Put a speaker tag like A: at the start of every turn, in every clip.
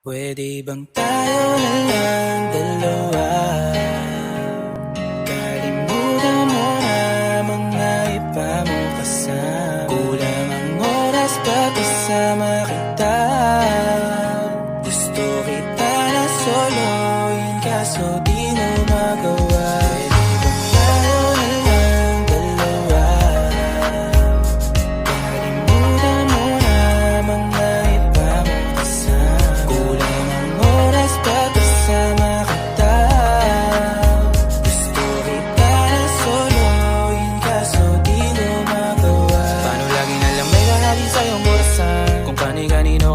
A: Pwede bang tayo na lang dalawa? Kalimutan mo na mga iba mo kasama. Kulang ang oras pag kasama kita. Gusto kita na soloin kaso di mo magawa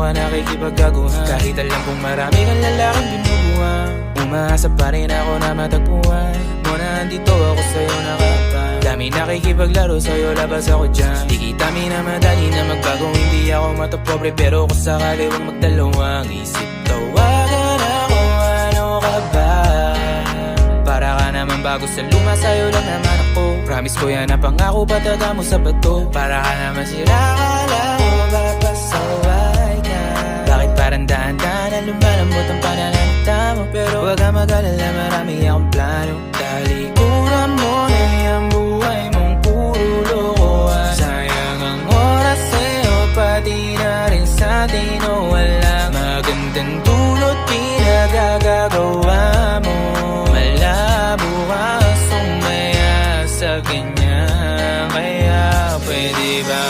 A: ka nakikipagkaguhan. Kahit alam kong marami kang lalaking binubuhan Umaasa pa rin ako na matagpuan. Mo na andito ako sa'yo nakapag Dami nakikipaglaro sa'yo labas ako dyan. Di kita minamadali na magbago Hindi ako matapobre. Pero kung sakali huwag magdalawang isip. Tawagan ako ano ka ba? Para ka naman bago sa luma Sa'yo lang naman ako. Promise ko yan na pangako Pataga mo sa bato. Para ka naman sira ka lang Huwag ka magalala, marami akong plano. Talikuran mo eh, ang buhay mong puro lokohan. Sayang ang oras sa'yo, pati na rin sa'tin o oh, wala Magandang tulot, pinagagagawa mo. Malabo ka, sumaya sa kanya Kaya pwede ba